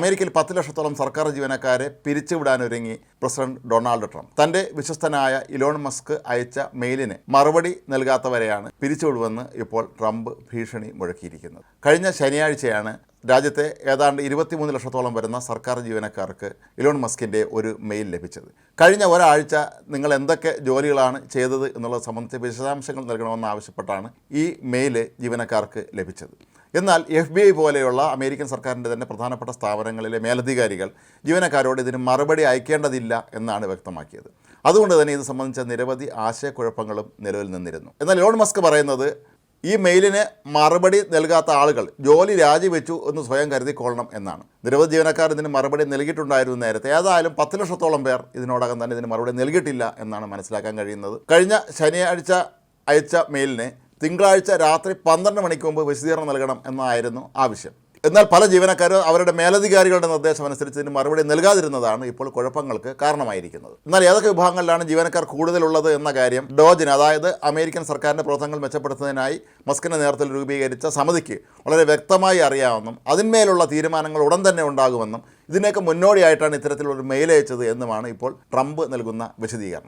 അമേരിക്കയിൽ പത്ത് ലക്ഷത്തോളം സർക്കാർ ജീവനക്കാരെ പിരിച്ചുവിടാനൊരുങ്ങി പ്രസിഡന്റ് ഡൊണാൾഡ് ട്രംപ്. തന്റെ വിശ്വസ്തനായ ഇലോൺ മസ്ക് അയച്ച മെയിലിന് മറുപടി നൽകാത്തവരെയാണ് പിരിച്ചുവിടുമെന്ന് ഇപ്പോൾ ട്രംപ് ഭീഷണി മുഴക്കിയിരിക്കുന്നത്. കഴിഞ്ഞ ശനിയാഴ്ചയാണ് രാജ്യത്തെ ഏതാണ്ട് ഇരുപത്തിമൂന്ന് ലക്ഷത്തോളം വരുന്ന സർക്കാർ ജീവനക്കാർക്ക് ഇലോൺ മസ്കിന്റെ ഒരു മെയിൽ ലഭിച്ചത്. കഴിഞ്ഞ ഒരാഴ്ച നിങ്ങൾ എന്തൊക്കെ ജോലികളാണ് ചെയ്തത് എന്നുള്ളത് സംബന്ധിച്ച് വിശദാംശങ്ങൾ നൽകണമെന്ന് ആവശ്യപ്പെട്ടാണ് ഈ മെയിൽ ജീവനക്കാർക്ക് ലഭിച്ചത്. എന്നാൽ എഫ് ബി ഐ പോലെയുള്ള അമേരിക്കൻ സർക്കാരിന്റെ തന്നെ പ്രധാനപ്പെട്ട സ്ഥാപനങ്ങളിലെ മേലധികാരികൾ ജീവനക്കാരോട് ഇതിന് മറുപടി അയക്കേണ്ടതില്ല എന്നാണ് വ്യക്തമാക്കിയത്. അതുകൊണ്ട് തന്നെ ഇത് സംബന്ധിച്ച നിരവധി ആശയക്കുഴപ്പങ്ങളും നിലവിൽ നിന്നിരുന്നു. എന്നാൽ ലോൺ മസ്ക് പറയുന്നത് ഈ മെയിലിന് മറുപടി നൽകാത്ത ആളുകൾ ജോലി രാജിവെച്ചു എന്ന് സ്വയം കരുതിക്കൊള്ളണം എന്നാണ്. നിരവധി ജീവനക്കാർ ഇതിന് മറുപടി നൽകിയിട്ടുണ്ടായിരുന്നു നേരത്തെ. ഏതായാലും പത്ത് ലക്ഷത്തോളം പേർ ഇതിനോടകം തന്നെ ഇതിന് മറുപടി നൽകിയിട്ടില്ല എന്നാണ് മനസ്സിലാക്കാൻ കഴിയുന്നത്. കഴിഞ്ഞ ശനിയാഴ്ച അയച്ച മെയിലിന് തിങ്കളാഴ്ച രാത്രി പന്ത്രണ്ട് മണിക്ക് മുമ്പ് വിശദീകരണം നൽകണം എന്നായിരുന്നു ആവശ്യം. എന്നാൽ പല ജീവനക്കാരും അവരുടെ മേലധികാരികളുടെ നിർദ്ദേശം അനുസരിച്ച് ഇതിന് മറുപടി നൽകാതിരുന്നതാണ് ഇപ്പോൾ കുഴപ്പങ്ങൾക്ക് കാരണമായിരിക്കുന്നത്. എന്നാൽ ഏതൊക്കെ വിഭാഗങ്ങളിലാണ് ജീവനക്കാർ കൂടുതലുള്ളത് എന്ന കാര്യം ഡോജിന് അതായത് അമേരിക്കൻ സർക്കാരിന്റെ പ്രവർത്തനങ്ങൾ മെച്ചപ്പെടുത്തുന്നതിനായി മസ്കിന്റെ നേതൃത്വത്തിൽ രൂപീകരിച്ച സമിതിക്ക് വളരെ വ്യക്തമായി അറിയാമെന്നും അതിന്മേലുള്ള തീരുമാനങ്ങൾ ഉടൻ തന്നെ ഉണ്ടാകുമെന്നും ഇതിനൊക്കെ മുന്നോടിയായിട്ടാണ് ഇത്തരത്തിലൊരു മെയിൽ അയച്ചത് എന്നുമാണ് ഇപ്പോൾ ട്രംപ് നൽകുന്ന വിശദീകരണം.